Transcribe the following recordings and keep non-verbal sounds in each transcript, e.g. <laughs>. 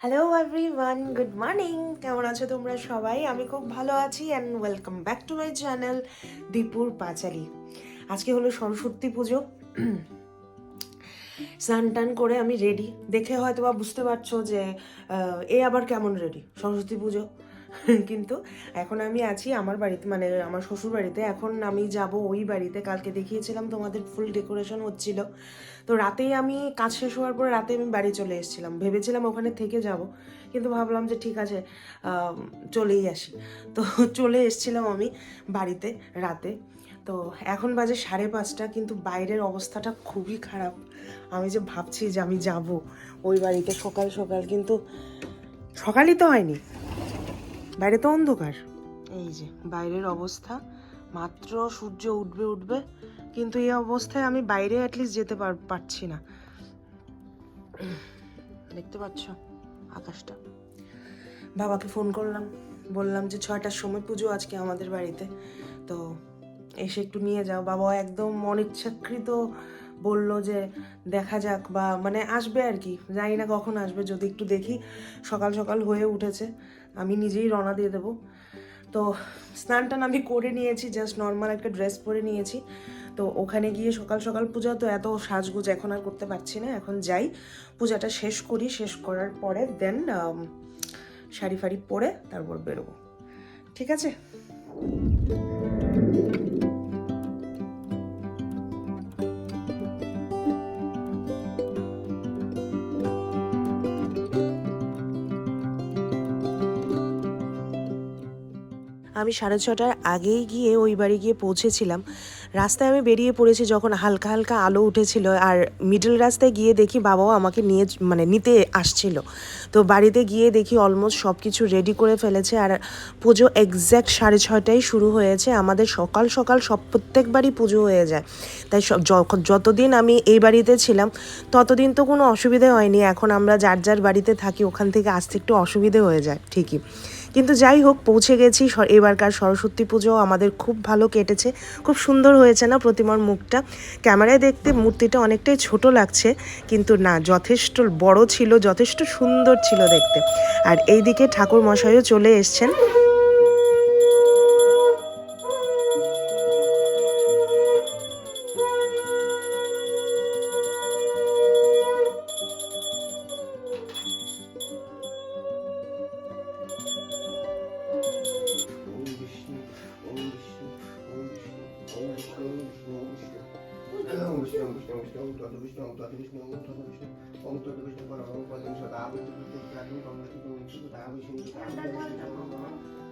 Hello everyone good morning কেমন আছো তোমরা সবাই? আমি খুব ভালো আছি and welcome back to my channel দীপুর পাঁচালি আজকে হলো সরস্বতী পুজো। স্নান টান করে আমি রেডি দেখে হয়তো বা বুঝতে পারছ যে এ আবার কেমন রেডি সরস্বতী পুজো। <laughs> কিন্তু এখন আমি আছি আমার বাড়িতে মানে আমার শ্বশুর বাড়িতে। এখন আমি যাব ওই বাড়িতে। কালকে দেখিয়েছিলাম তোমাদের ফুল ডেকোরেশন হচ্ছিল। তো রাতেই আমি কাজ শেষ হওয়ার পরে রাতে আমি বাড়ি চলে এসেছিলাম। ভেবেছিলাম ওখানে থেকে যাব, কিন্তু ভাবলাম যে ঠিক আছে চলেই আসি। তো <laughs> চলে এসেছিলাম আমি বাড়িতে রাতে। তো এখন বাজে সাড়ে পাঁচটা, কিন্তু বাইরের অবস্থাটা খুবই খারাপ। আমি যে ভাবছি যে আমি যাব ওই বাড়িতে সকাল সকাল, কিন্তু সকালই তো হয়নি। বাইরে তো অন্ধকার। এই যে, বাইরের অবস্থা। মাত্র সূর্য উঠবে উঠবে, কিন্তু এই অবস্থায় আমি বাইরে অ্যাটলিস্ট যেতে পার পারছি না। দেখতে পাচ্ছ? আকাশটা। বাবাকে ফোন করলাম। বললাম যে ছয়টার সময় পুজো আজকে আমাদের বাড়িতে। তো এসে একটু নিয়ে যাও। বাবা একদম অনিচ্ছাকৃত বলল যে দেখা যাক বা মানে আসবে আর কি। জানি না কখন আসবে, যদি একটু দেখি। সকাল সকাল হয়ে উঠেছে। আমি নিজেই রওনা দিয়ে দেবো। তো স্নান টান আমি করে নিয়েছি জাস্ট নর্মাল একটা ড্রেস পরে নিয়েছি। তো ওখানে গিয়ে সকাল সকাল পূজা তো এত সাজগুজ এখন আর করতে পারছি না। এখন যাই, পূজাটা শেষ করি। শেষ করার পরে দেন শাড়ি ফাড়ি পরে তারপর বেরোবো। ঠিক আছে? আমি সাড়ে ছটার আগেই গিয়ে ওই বাড়ি গিয়ে পৌঁছেছিলাম। রাস্তায় আমি বেরিয়ে পড়েছি যখন হালকা হালকা আলো উঠেছিল আর মিডল রাস্তায় গিয়ে দেখি বাবাও আমাকে নিয়ে মানে নিতে আসছিল। তো বাড়িতে গিয়ে দেখি অলমোস্ট সব কিছু রেডি করে ফেলেছে আর পুজো এক্স্যাক্ট সাড়ে ছয়টায় শুরু হয়েছে। আমাদের সকাল সকাল সব প্রত্যেকবারই পুজো হয়ে যায়। তাই সব যতদিন আমি এই বাড়িতে ছিলাম, ততদিন তো কোনো অসুবিধে হয়নি। এখন আমরা যার যার বাড়িতে থাকি, ওখান থেকে আসতে একটু অসুবিধে হয়ে যায়, ঠিকই। কিন্তু যাই হোক, পৌঁছে গেছি। এবারকার সরস্বতী পুজো আমাদের খুব ভালো কেটেছে। খুব সুন্দর হয়েছে না প্রতিমার মুখটা? ক্যামেরায় দেখতে মূর্তিটা অনেকটাই ছোট লাগছে, কিন্তু না, যথেষ্ট বড় ছিল, যথেষ্ট সুন্দর ছিল দেখতে। আর এইদিকে ঠাকুর মশাইও চলে এসছেন। Vishnu, Vishnu, Uttara Vishnu, Uttara Vishnu, Uttara Vishnu, Om Tara Vishnu, Param Padam Sada Vishnu, Uttara Vishnu, Uttara Vishnu, Uttara Vishnu, Uttara Vishnu, Uttara Vishnu,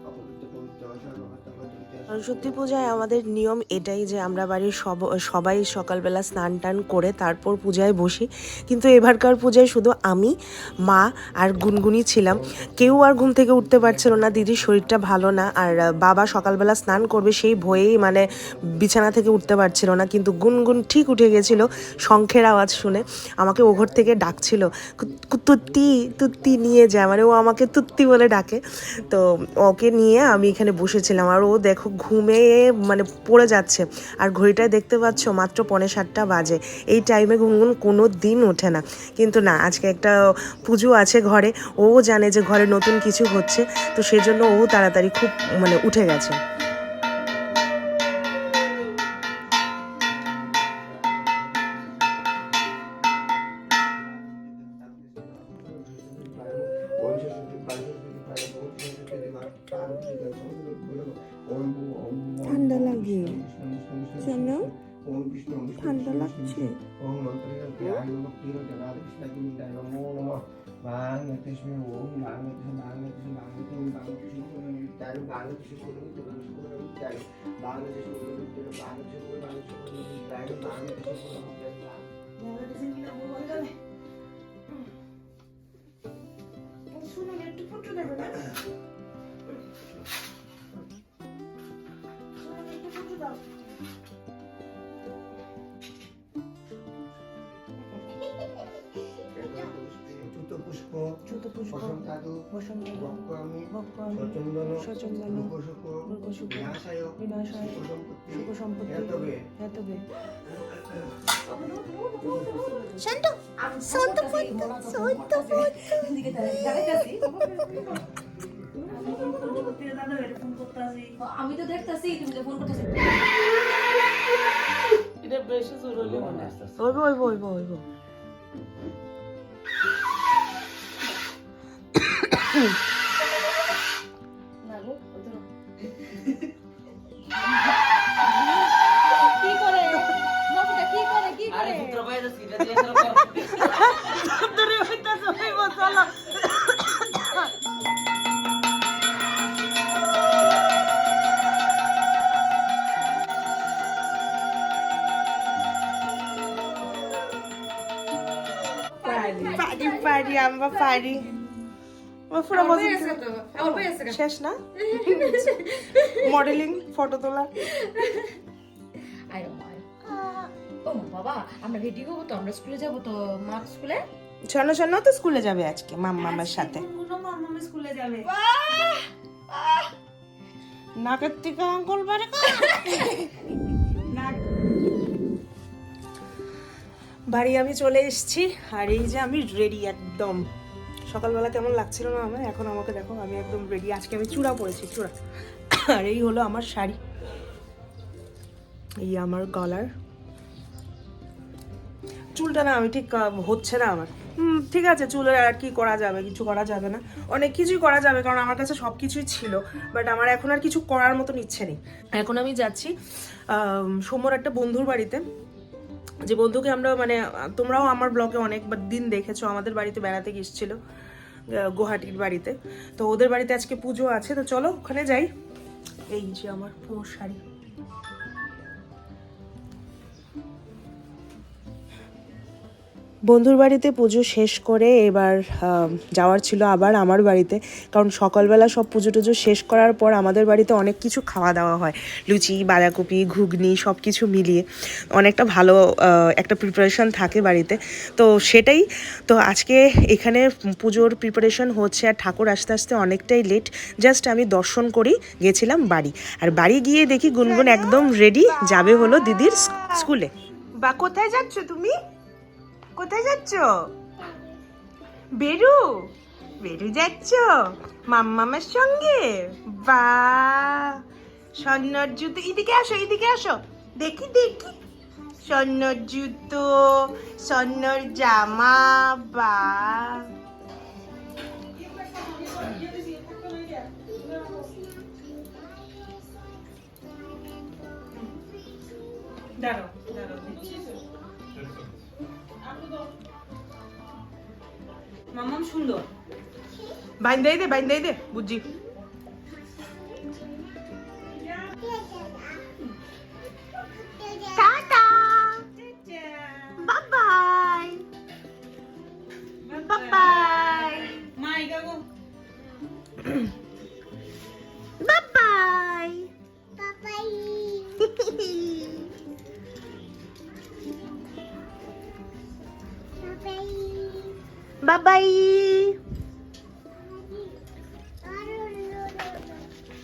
Saraswati পূজায় আমাদের নিয়ম এটাই যে আমরা বাড়ির সব, সবাই সকালবেলা স্নান টান করে তারপর পূজায় বসি। কিন্তু এবারকার পূজায় শুধু আমি, মা আর গুনগুনি ছিলাম। কেউ আর ঘুম থেকে উঠতে পারছিল না, দিদির শরীরটা ভালো না, আর বাবা সকালবেলা স্নান করবে সেই ভয়েই মানে বিছানা থেকে উঠতে পারছিল না। কিন্তু গুনগুন ঠিক উঠে গেছিল শঙ্খের আওয়াজ শুনে। আমাকে ও ঘর থেকে ডাকছিল, "কু- কু- তুত্তি তুত্তি নিয়ে যায় মানে ও আমাকে তুত্তি বলে ডাকে। তো ওকে নিয়ে আমি এখানে বসেছিলাম। আর ও দেখো ঘুমে মানে পড়ে যাচ্ছে। আর ঘড়িটায় দেখতে পাচ্ছ মাত্র পনে সাতটা বাজে। এই টাইমে ঘুমগুন কোনো দিন ওঠে না। কিন্তু না, আজকে একটা পুজো আছে ঘরে। ও জানে যে ঘরে নতুন কিছু হচ্ছে। তো সেজন্য ও তাড়াতাড়ি খুব মানে উঠে গেছে। ঠান্ডা লাগছে? ওম নন্ত্রী আয়ু মুক্তির জনা কৃষ্ণ গুণিতায় নমো নমঃ কোনো চতুর্থ পুষ্প চতুর্পুষ্প বসন্তাদু বসন্ত বক্কামি বক্কামি সচন্দন সচন্দন লোকসুখ লোকসুখ বিনাশায় বিনাশায় সুখ সম্পত্তি সুখ সম্পত্তি এতবে এতবে শান্ত শান্ত শান্ত। আমি তো দেখতাছি তুমি ফোন করতেছো। ওইব ওইব ওইব ওইব না গো ওই ধরো। কি করে পারি পারি আমরা পারি পুরো শেষ না মডেলিং ফটো তোলা? ও মা, বাবা আমরা রেডি হব তো আমরা স্কুলে যাব তো মা স্কুলে শোনো শোনো তো স্কুলে যাবে আজকে মাম্মামের সাথে। স্কুলে যাবে। নাকের থেকে আঙ্গুল বারে বাড়ি আমি চলে এসেছি আর এই যে আমি রেডি একদম। সকালবেলা কেমন লাগছিল না আমার? এখন আমাকে দেখো আমি একদম রেডি আজকে আমি চূড়া পরেছি চূড়া। আর এই হলো আমার শাড়ি। এই আমার গলার। চুলটা না আমি ঠিক হচ্ছে না আমার। ঠিক আছে চুলের আর কি করা যাবে কিছু করা যাবে না। অনেক কিছুই করা যাবে কারণ আমার কাছে সব কিছুই ছিল বাট আমার এখন আর কিছু করার মতন ইচ্ছে নেই। এখন আমি যাচ্ছি আম, সৌম্যর একটা বন্ধুর বাড়িতে। যে বন্ধুকে আমরা মানে তোমরাও আমার ব্লকে অনেক দিন দেখেছ, আমাদের বাড়িতে বেড়াতে গিয়েছিল গুয়াহাটির বাড়িতে। তো ওদের বাড়িতে আজকে পুজো আছে, তো চলো ওখানে যাই। এই যে আমার পুরো শাড়ি। বন্ধুর বাড়িতে পুজো শেষ করে এবার যাওয়ার ছিল আবার আমার বাড়িতে। কারণ সকালবেলা সব পুজো টুজো শেষ করার পর আমাদের বাড়িতে অনেক কিছু খাওয়া দাওয়া হয়। লুচি বাঁধাকপি ঘুগনি সব কিছু মিলিয়ে অনেকটা ভালো একটা প্রিপারেশন থাকে বাড়িতে। তো সেটাই তো আজকে এখানে পুজোর প্রিপারেশন হচ্ছে আর ঠাকুর আস্তে আস্তে অনেকটাই লেট জাস্ট আমি দর্শন করেই গেছিলাম বাড়ি। আর বাড়ি গিয়ে দেখি গুনগুন একদম রেডি যাবে হলো দিদির স্কুলে। বা কোথায় যাচ্ছ তুমি? কোথায় যাচ্ছ? বেরু বেরু যাচ্ছ মাম্মামার সঙ্গে? বা স্বর্ণর জুতো এদিকে আসো এদিকে আসো। দেখি দেখি। স্বর্ণর জুতো স্বর্ণর জামা বা দাঁড়ো দাঁড়ো মামাম সুন্দর। বাইন দেই দে বাইন দেই দে বুঝছি। বাই বাই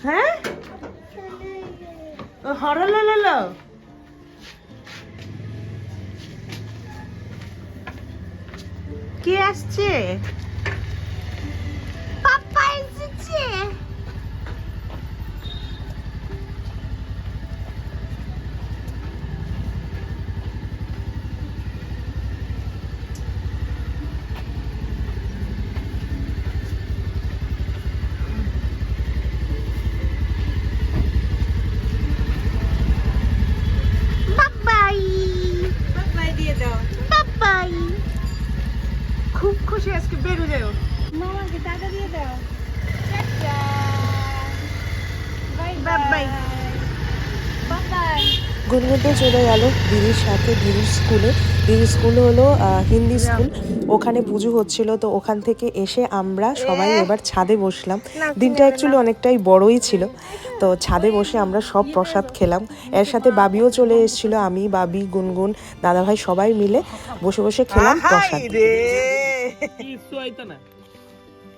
হ্যাঁ হরল কে আসছে? পাপা এসেছে বাবাই বাই দিয়ে দাও বাবাই খুব খুশি আজকে বেরো যাও মামাকে টাকা দিয়ে দাও বাই বাবাই বাই গুনগুনতে চলে গেল দিদির সাথে দিদির স্কুলে। দিদির স্কুল হলো হিন্দি স্কুল। ওখানে পুজো হচ্ছিল তো ওখান থেকে এসে আমরা সবাই এবার ছাদে বসলাম। দিনটা অ্যাকচুয়ালি অনেকটাই বড়ই ছিল। তো ছাদে বসে আমরা সব প্রসাদ খেলাম। এর সাথে বাবিও চলে এসেছিল আমি বাবি গুনগুন দাদাভাই সবাই মিলে বসে বসে খেলাম প্রসাদ। না।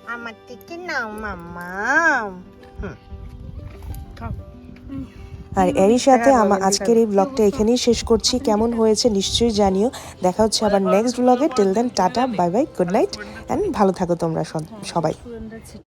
আমার থেকে নাও মাম্মা আর এরই সাথে আমার আজকের এই ব্লগটা এখানেই শেষ করছি। কেমন হয়েছে নিশ্চয়ই জানিও। দেখা হচ্ছে আবার নেক্সট ব্লগে till then tata bye bye good night and ভালো থাকো তোমরা সব- সবাই।